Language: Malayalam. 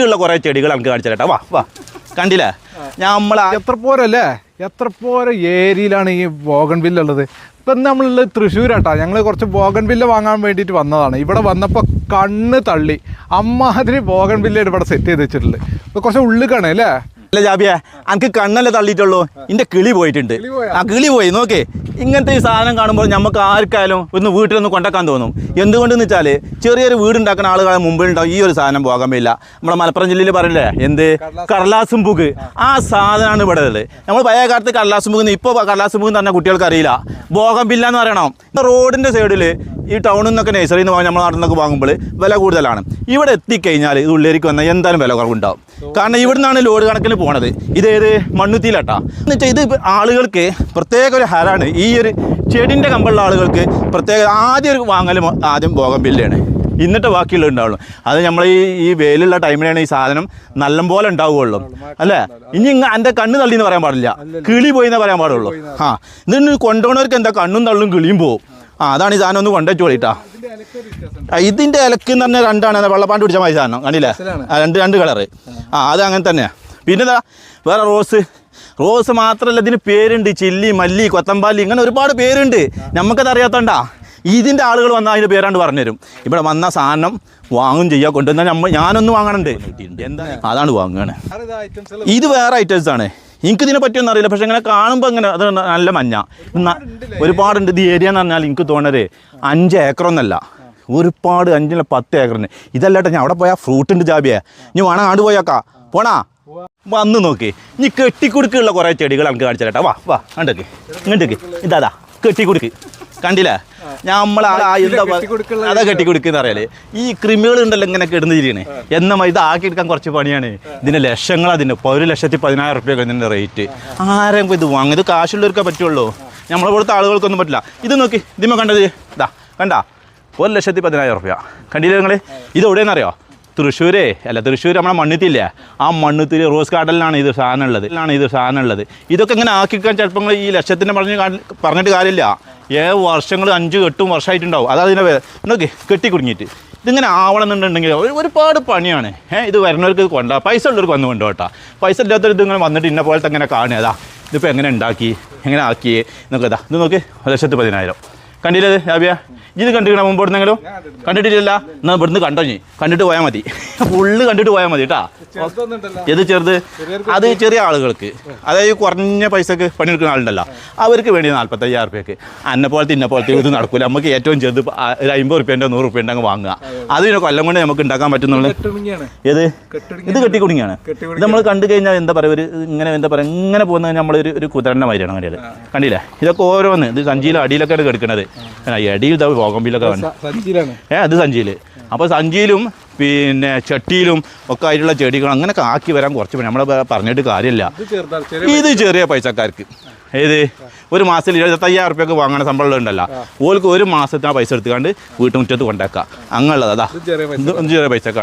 കെട്ടിക്കുടുക്കുള്ള കുറേ ചെടികൾ നമുക്ക് കാണിച്ചു വാ വാ. കണ്ടില്ലേ? നമ്മൾ എത്ര പോരല്ലേ? എത്ര പോര ഏരിയയിലാണ് ഈ ബോഗൺ ഉള്ളത്? ഇപ്പം നമ്മളുള്ളത് തൃശ്ശൂരാട്ടാ. ഞങ്ങൾ കുറച്ച് ബോഗൺ ബില്ല് വാങ്ങാൻ വേണ്ടിയിട്ട് വന്നതാണ്. ഇവിടെ വന്നപ്പോൾ കണ്ണ് തള്ളി. അമ്മാതിരി ബോഗൺ ബില്ല് ഇവിടെ സെറ്റ് ചെയ്ത് വെച്ചിട്ടുള്ളത്. ഇപ്പൊ കുറച്ച് ഉള്ളിക്കാണ് അല്ലേ? അല്ല ജാബിയ. എനിക്ക് കണ്ണല്ലേ തള്ളിയിട്ടുള്ളൂ. എന്റെ കിളി പോയിട്ടുണ്ട്. പോയോ? ആ കിളി പോയി. നോക്കേ. ഇങ്ങനത്തെ ഈ സാധനം കാണുമ്പോൾ നമുക്ക് ആർക്കായാലും ഒന്ന് വീട്ടിലൊന്ന് കൊണ്ടാക്കാൻ തോന്നും. എന്തുകൊണ്ടെന്ന് വെച്ചാൽ ചെറിയൊരു വീട് ഉണ്ടാക്കുന്ന ആളുകളെ മുമ്പിൽ ഉണ്ടാവും ഈ ഒരു സാധനം പോകാൻ പറ്റില്ല നമ്മുടെ മലപ്പുറം ജില്ലയിൽ പറയില്ലേ? എന്ത്? കടലാസും പുക് ആ സാധനമാണ് ഇവിടെ ഉള്ളത്. നമ്മൾ പഴയ കാലത്ത് കടലാസും പുക്ക് ഇപ്പോൾ കടലാസും പുക്ക് എന്ന് പറഞ്ഞാൽ കുട്ടികൾക്ക് അറിയില്ല. ബോഗം ബില്ല എന്ന് പറയണം. റോഡിന്റെ സൈഡിൽ ഈ ടൗണിൽ നിന്നൊക്കെ നഴ്സറിയിൽ നിന്ന് നമ്മൾ നാട്ടിൽ നിന്നൊക്കെ വാങ്ങുമ്പോൾ വില കൂടുതലാണ്. ഇവിടെ എത്തിക്കഴിഞ്ഞാൽ ഇത് ഉള്ളിലേക്ക് വന്നാൽ എന്തായാലും വില കുറവുണ്ടാവും. കാരണം ഇവിടുന്നാണ് ലോഡ് കണക്കിന് പോണത്. ഇതേത് മണ്ണുത്തിയിലട്ടാ. എന്ന് വെച്ചാൽ ഇത് ആളുകൾക്ക് പ്രത്യേക ഒരു ഹരാണ്. ഈ ഒരു ചെടിന്റെ കമ്പുള്ള ആളുകൾക്ക് പ്രത്യേക ആദ്യം ഒരു വാങ്ങൽ ആദ്യം ബോഗം ബില്ലാണ് എന്നിട്ട് ബാക്കിയുള്ളത് ഉണ്ടാവുള്ളൂ. അത് നമ്മൾ ഈ ഈ വെയിലുള്ള ടൈമിലാണ് ഈ സാധനം നല്ലപോലെ ഉണ്ടാവുകയുള്ളൂ. അല്ലേ? ഇനി ഇങ്ങ എന്റെ കണ്ണ് തള്ളി എന്ന് പറയാൻ പാടില്ല. കിളി പോയി എന്നേ പറയാൻ പാടുള്ളൂ. ആ. ഇതിന് കൊണ്ടുപോകുന്നവർക്ക് എന്താ? കണ്ണും തള്ളും കിളിയും പോവും. ആ അതാണ് ഈ സാധനം ഒന്ന് കൊണ്ടുവച്ചു പോയിട്ടാ ഇതിന്റെ ഇതിന്റെ ഇലക്ക് എന്ന് പറഞ്ഞാൽ രണ്ടാണ്. വെള്ളപ്പാണ്ട് പിടിച്ച മതി സാധനം. കണ്ടില്ലേ? രണ്ട് രണ്ട് കളറ്. ആ അത് അങ്ങനെ തന്നെയാ. പിന്നെ എന്താ വേറെ റോസ്. റോസ് മാത്രമല്ല ഇതിന് പേരുണ്ട്. ചില്ലി മല്ലി കൊത്തമ്പാലി ഇങ്ങനെ ഒരുപാട് പേരുണ്ട്. നമുക്കത് അറിയാത്തണ്ടാ. ഇതിന്റെ ആളുകൾ വന്നാൽ അതിന്റെ പേരാണ്ട് പറഞ്ഞു പറഞ്ഞുതരും. ഇവിടെ വന്ന സാധനം വാങ്ങും ചെയ്യുക കൊണ്ടുവന്നാൽ നമ്മൾ ഞാനൊന്നും വാങ്ങണുണ്ട്. എന്താ? അതാണ് വാങ്ങുകയാണ് ഇത് വേറെ ഐറ്റംസ് ആണ്. എനിക്ക് ഇതിനെ പറ്റിയൊന്നും അറിയില്ല. പക്ഷെ ഇങ്ങനെ കാണുമ്പോൾ ഇങ്ങനെ അത് നല്ല മഞ്ഞ. ഒരുപാടുണ്ട്. ഇത് ഏരിയ എന്ന് പറഞ്ഞാൽ എനിക്ക് തോന്നുന്നത് അഞ്ച് ഏക്കറൊന്നല്ല ഒരുപാട് അഞ്ചില്ല പത്ത് ഏക്കറിന്. ഇതല്ലാട്ടെ ഞാൻ അവിടെ പോയാൽ ഫ്രൂട്ടുണ്ട് ജാബിയെ. ഇനി വേണം ആണ്ട് പോയാക്കാ. പോണാ? വന്ന് നോക്കി. ഇനി കെട്ടിക്കുടുക്കുള്ള കുറേ ചെടികൾ നമുക്ക് കാണിച്ചു തരട്ടെ. വാ വാ കണ്ടേക്ക് ഇങ്ങോട്ടേക്ക്. ഇതാ കെട്ടിക്കുടുക്ക്. കണ്ടില്ല? നമ്മൾ എന്താ അതാ കെട്ടിക്കുടുക്കെന്ന് അറിയാലേ ഈ കൃമികൾ ഉണ്ടല്ലോ ഇങ്ങനെ കിടന്ന് തിരിയണേ എന്നമ്മ ഇത് ആക്കിയെടുക്കാൻ കുറച്ച് പണിയാണ്. ഇതിന് ലക്ഷങ്ങൾ അതിന്റെ ഒരു ലക്ഷത്തി പതിനായിരം റുപ്യ ഇതിന്റെ റേറ്റ്. ആരെങ്കിലും ഇത് വാങ്ങും ഇത് കാശുള്ളവർക്കേ പറ്റുള്ളൂ. നമ്മളെ പോലത്തെ ആളുകൾക്കൊന്നും പറ്റില്ല. ഇത് നോക്കി ഇതിമ്മ കണ്ടത്. ഇതാ കണ്ടാ? ഒരു ലക്ഷത്തി പതിനായിരം റുപ്യ കണ്ടില്ലേ നിങ്ങൾ ഇത് എവിടെയെന്നറിയോ തൃശ്ശൂരേ അല്ല തൃശ്ശൂർ നമ്മളെ മണ്ണുത്തില്ല? ആ മണ്ണുത്തിൽ റോസ് ഗാർഡനിലാണ് ഇത് സാധനം ഉള്ളത് ആണ് ഇത് സാധനം ഉള്ളത് ഇതൊക്കെ ഇങ്ങനെ ആക്കിക്കാൻ ചിലപ്പോൾ ഈ ലക്ഷത്തിന്റെ പറഞ്ഞ് പറഞ്ഞിട്ട് കാര്യമില്ല. ഏ വർഷങ്ങൾ അഞ്ച് എട്ടും വർഷമായിട്ടുണ്ടാവും അതാ ഇതിനെ നോക്കി കെട്ടി കുടുങ്ങിയിട്ട് ഇതിങ്ങനെ ആവണമെന്നുണ്ടെങ്കിൽ ഒരു- ഒരുപാട് പണിയാണ്. ഏഹ് ഇത് വരുന്നവർക്ക് കൊണ്ടാ പൈസ ഉള്ളവർക്ക് വന്ന് കൊണ്ടുപോട്ടാ പൈസ ഇല്ലാത്തവർ ഇത് ഇങ്ങനെ വന്നിട്ട് ഇന്ന പോലത്തെ ഇങ്ങനെ കാണുക. ഇതിപ്പോൾ എങ്ങനെ ഉണ്ടാക്കി? എങ്ങനെ ആക്കി എന്നൊക്കെ ഇതാ ഇത് നോക്ക് ലക്ഷത്തി പതിനായിരം. കണ്ടില്ലേ രാബിയ ഇത് കണ്ടിരിക്കണ മുമ്പോട്ട് എന്തെങ്കിലും കണ്ടിട്ടില്ലല്ല. എന്നാൽ ഇവിടുന്ന് കണ്ടോ നീ കണ്ടിട്ട് പോയാൽ മതി. ഫുള്ള് കണ്ടിട്ട് പോയാൽ മതി കേട്ടാ ഏത് ചെറുത്? അത് ചെറിയ ആളുകൾക്ക്. അതായത് കുറഞ്ഞ പൈസക്ക് പണിയെടുക്കുന്ന ആളുണ്ടല്ലോ. അവർക്ക് വേണ്ടി നാൽപ്പത്തയ്യായിരം റുപ്യക്ക് അന്നെ പോലത്തെ ഇന്ന പോലത്തെ ഇത് നടക്കില്ല നമുക്ക് ഏറ്റവും ചെറുത് ഒരു അമ്പത് റുപ്യന്റെ നൂറ് റുപ്യന്റെ അങ്ങ് വാങ്ങുക. അത്. പിന്നെ കൊല്ലം കൊണ്ട് നമുക്ക് ഉണ്ടാക്കാൻ പറ്റുന്നുള്ളു. ഏത്? ഇത് കെട്ടിക്കുടുങ്ങിയാണ്. ഇത് നമ്മൾ കണ്ടു കഴിഞ്ഞാൽ എന്താ പറയുക ഒരു ഇങ്ങനെ എന്താ പറയുക ഇങ്ങനെ പോകുന്നത് നമ്മളൊരു ഒരു കുതിരന്റെ മാതിരിയാണ് അങ്ങനെ കണ്ടില്ലേ? ഇതൊക്കെ ഓരോന്ന്. ഇത് സഞ്ചിയിലും അടിയിലൊക്കെയാണ് കിടക്കുന്നത് അടിയിൽ ഇതാ പോകമ്പിലൊക്കെ സഞ്ചിയിലാണ്. ഏ അത് സഞ്ചിയിൽ അപ്പോൾ സഞ്ചിയിലും പിന്നെ ചട്ടിയിലും ഒക്കെ ആയിട്ടുള്ള ചെടികൾ അങ്ങനെയൊക്കെ ആക്കി വരാൻ കുറച്ച് നമ്മൾ പറഞ്ഞിട്ട് കാര്യമില്ല. ഇത് ചെറിയ പൈസക്കാർക്ക്. ഏത്? ഒരു മാസത്തിൽ ഇരുപത്തയ്യായിരം റുപ്യൊക്കെ വാങ്ങണ ശമ്പളം ഉണ്ടല്ലോ. ഓൾക്ക് ഒരു മാസത്തെ ആ പൈസ എടുത്തുകൊണ്ട് വീട്ടുമുറ്റത്ത് കൊണ്ടാക്കുക അങ്ങനെയുള്ളത്. അതാ. ചെറിയ പൈസക്കാണ്